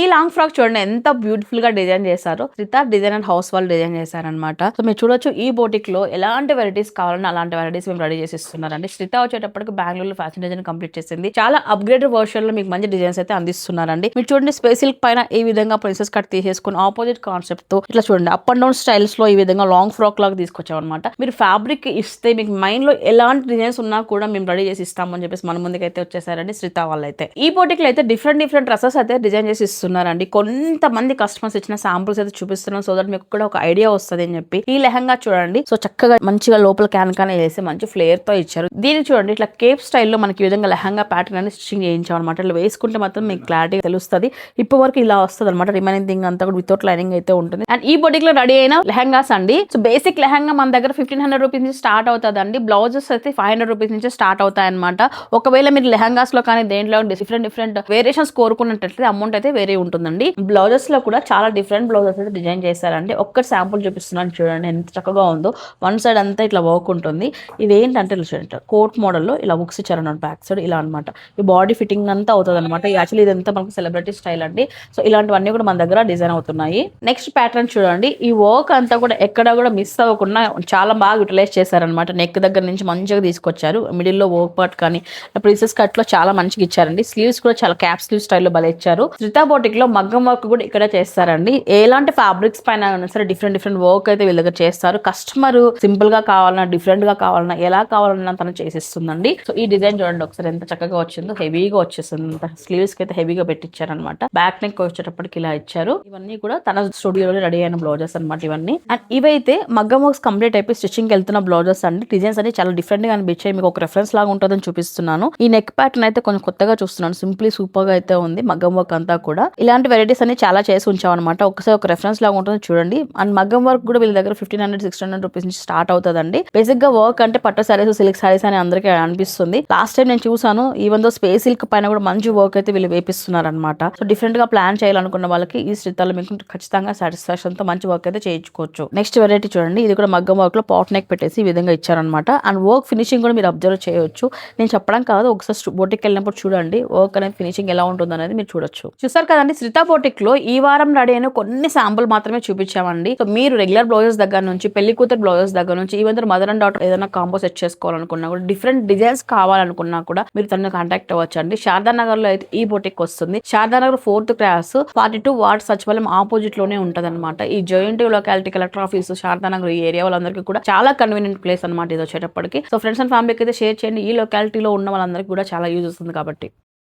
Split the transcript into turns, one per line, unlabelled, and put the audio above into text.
ఈ long frock చూడండి ఎంత బ్యూటిఫుల్గా డిజైన్ చేశారో. శ్రీత డిజైన్ అండ్ హౌస్ వాళ్ళు డిజైన్ చేశారనమాట సో మీరు చూడొచ్చు ఈ బోటిక్లో ఎలాంటి వెరైటీస్ కావాలన్నా అలాంటి వెరైటీస్ మేము రెడీ చేసి ఇస్తున్నారండి. శ్రిత వచ్చేటప్పటికి బెంగళూరులో ఫ్యాషన్ డిజైన్ కంప్లీట్ చేసింది. చాలా అప్గ్రేడెడ్ వర్షన్లో మీకు మంచి డిజైన్స్ అయితే అందిస్తున్నారండి. మీరు చూడండి స్పేస్ సిల్క్ పైన ఈ విధంగా ప్రిన్సెస్ కట్ తీసేసుకుని ఆపోజిట్ కాన్సెప్ట్తో ఇట్లా చూడండి అప్ అండ్ డౌన్ స్టైల్స్లో ఈ విధంగా లాంగ్ ఫ్రాక్ లాగా తీసుకొచ్చాం అనమాట మీరు ఫ్యాబ్రిక్ ఇస్తే మీకు మైండ్లో ఎలాంటి డిజైన్స్ ఉన్నా కూడా మేము రెడీ చేసి ఇస్తామని చెప్పేసి మన ముందుకు అయితే వచ్చేసారండి శ్రిత వాళ్ళైతే. ఈ బోటిక్లో అయితే డిఫరెంట్ డిఫరెంట్ డ్రెస్సెస్ అయితే డిజైన్ చేసి ఇస్తున్నారండి కొంతమంది కస్టమర్స్ ఇచ్చిన శాంపుల్స్ అయితే చూపిస్తున్నాం. సో దట్ మీకు కూడా ఒక ఐడియా వస్తుంది అని చెప్పి ఈ లెహంగా చూడండి. సో చక్కగా మంచిగా లోపల క్యాన్ క్యాన్ వేసి మంచి ఫ్లేర్తో ఇచ్చారు. దీన్ని చూడండి ఇట్లా కేప్ స్టైల్లో మనకి విధంగా లెహంగా ప్యాటర్న్ అనేది స్టిచ్చింగ్ చేయించాం అనమాట ఇట్లా వేసుకుంటే మాత్రం మీకు క్లారిటీ తెలుస్తుంది. ఇప్పటి వరకు ఇలా వస్తుంది అనమాట రిమైనింగ్ థింగ్ అంతా కూడా వితౌట్ లైనింగ్ అయితే ఉంటుంది. అండ్ ఈ బొటిక్లో రెడీ అయిన లెహంగాస్ అండి. సో బేసిక్ లెహంగా మన దగ్గర ఫిఫ్టీన్ హండ్రెడ్ రూపీస్ నుంచి స్టార్ట్ అవుతుంది అండి బ్లౌజెస్ అయితే ఫైవ్ హండ్రెడ్ రూపీస్ నుంచి స్టార్ట్ అవుతాయి అనమాట ఒకవేళ మీరు లెహంగాస్లో కానీ దేంట్లో డిఫరెంట్ డిఫరెంట్ వేరియేషన్స్ కోరుకున్నట్లయితే అమౌంట్ అయితే వేరే ఉంటుందండి. బ్లౌజెస్లో కూడా చాలా డిఫరెంట్ బ్లౌజెస్ అయితే డిజైన్ చేశారండి. ఒక్కటి శాంపుల్ చూపిస్తున్నాను చూడండి ఎంత చక్కగా ఉందో. వన్ సైడ్ అంతా ఇట్లా వర్క్ ఉంటుంది. ఇది ఏంటంటే ఇలా చూడండి కోట్ మోడల్లో ఇలా బుక్స్ ఇచ్చారన్నమాట బ్యాక్ సైడ్ ఇలా అనమాట ఈ బాడీ ఫిట్టింగ్ అంతా అవుతుంది అనమాట యాక్చువల్లీ ఇదంతా మనకు సెలబ్రిటీ స్టైల్ అండి. సో ఇలాంటివన్నీ కూడా మన దగ్గర డిజైన్ అవుతున్నాయి. నెక్స్ట్ ప్యాటర్న్ చూడండి. ఈ వర్క్ అంతా కూడా ఎక్కడ కూడా మిస్ అవ్వకుండా చాలా బాగా యూటిలైజ్ చేశారనమాట నెక్ దగ్గర నుంచి మంచిగా తీసుకొచ్చారు. మిడిల్లో వర్క్ పార్ట్ కానీ ప్రిన్సెస్ కట్లో చాలా మంచిగా ఇచ్చారండి. స్లీవ్స్ కూడా చాలా క్యాప్ స్లీవ్ స్టైల్లో భలే ఇచ్చారు. శ్రితా బోటిక్లో మగ్గం వర్క్ కూడా ఇక్కడ చేస్తారండి. ఎలాంటి ఫ్యాబ్రిక్స్ పైన సరే డిఫరెంట్ డిఫరెంట్ వర్క్ అయితే వీళ్ళ దగ్గర చేస్తారు. కస్టమర్ సింపుల్గా కావాలన్నా డిఫరెంట్గా కావాలన్నా ఎలా కావాలన్నా తను చేసిస్తుందండి. సో ఈ డిజైన్ చూడండి ఒకసారి ఎంత చక్కగా వచ్చిందో హెవీగా వచ్చేస్తుంది స్లీవ్స్కి అయితే హెవీగా పెట్టించారనమాట బ్యాక్ నెక్ వచ్చేటప్పటికి ఇలా ఇచ్చారు. ఇవన్నీ కూడా తన స్టూడియోలో రెడీ అయిన బ్లౌజెస్ అనమాట ఇవన్నీ. అండ్ ఇవైతే మగ్గం వర్క్స్ కంప్లీట్ అయిపోయి స్టిచ్చింగ్ వెళ్తున్న బ్లౌజెస్ అండి. డిజైన్స్ అన్ని చాలా డిఫరెంట్గా అనిపించాయి. మీకు ఒక రెఫరెన్స్ లాగా ఉంటుందని చూపిస్తున్నాను. ఈ నెక్ ప్యాటర్న్ అయితే కొంచెం కొత్తగా చూస్తున్నాను. సింప్లీ సూపర్గా అయితే ఉంది. మగ్గం వర్క్ అంతా కూడా. ఇలాంటి వెరైటీస్ అన్ని చాలా చేసి ఉంచాం అనమాట ఒకసారి ఒక రెఫరెన్స్ లాగా ఉంటుంది చూడండి. అండ్ మగ్గం వర్క్ కూడా వీళ్ళ దగ్గర fifteen hundred six hundred rupees నుంచి స్టార్ట్ అవుతుందండి. బేసిక్గా వర్క్ అంటే పట్టు సారీస్ సిల్క్ సారీస్ అని అందరికీ అనిపిస్తుంది. లాస్ట్ టైం నేను చూసాను ఈవెన్ దో స్పేస్ సిల్క్ పైన కూడా మంచి వర్క్ అయితే వీళ్ళు వేపిస్తున్నారు అనమాట సో డిఫరెంట్గా ప్లాన్ చేయాలనుకున్న వాళ్ళకి ఈ శ్రీతాలు మీకు ఖచ్చితంగా సాటిస్ఫాక్షన్తో మంచి వర్క్ అయితే చేయించుకోవచ్చు. నెక్స్ట్ వెరైటీ చూడండి. ఇది కూడా మగ్గం వర్క్లో పాట్ నెక్ పెట్టేసి ఈ విధంగా ఇచ్చారనమాట అండ్ వర్క్ ఫినిషింగ్ కూడా మీరు అబ్జర్వ్ చేయొచ్చు. నేను చెప్పడం కాదు ఒకసారి బోటికి వెళ్ళినప్పుడు చూడండి వర్క్ అనేది ఫినిషింగ్ ఎలా ఉంటుంది అనేది మీరు చూడొచ్చు. చూసారు కదండి శ్రీతా లో ఈ వారం రెడీ అయిన కొన్ని శాంపుల్ మాత్రమే చూపించామండి. సో మీరు రెగ్యులర్ బ్లౌజెస్ దగ్గర నుంచి పెళ్ళి కూతురు బ్లౌజెస్ దగ్గర నుంచి ఈవెన్ మదర్ అండ్ డాటర్ ఏదైనా కాంబో సెట్ చేసుకోవాలనుకున్నా కూడా డిఫరెంట్ డిజైన్స్ కావాలనుకున్నా కూడా మీరు తనని కాంటాక్ట్ అవ్వచ్చు అండి శారదా నగర్లో అయితే ఈ బోటిక్ వస్తుంది. Sharada Nagar fourth class forty two ward సచివాలయం ఆపోజిట్లోనే ఉంటది అనమాట ఈ joint locality collector office Sharada Nagar ఈ ఏరియా వాళ్ళందరికీ కూడా చాలా కన్వీనియంట్ ప్లేస్ అనమాట ఇది వచ్చేటప్పటికి. సో ఫ్రెండ్స్ అండ్ ఫ్యామిలీకి అయితే షేర్ చేయండి. ఈ లొకాలిటీలో ఉన్న వాళ్ళందరికీ కూడా చాలా యూజ్ వస్తుంది కాబట్టి.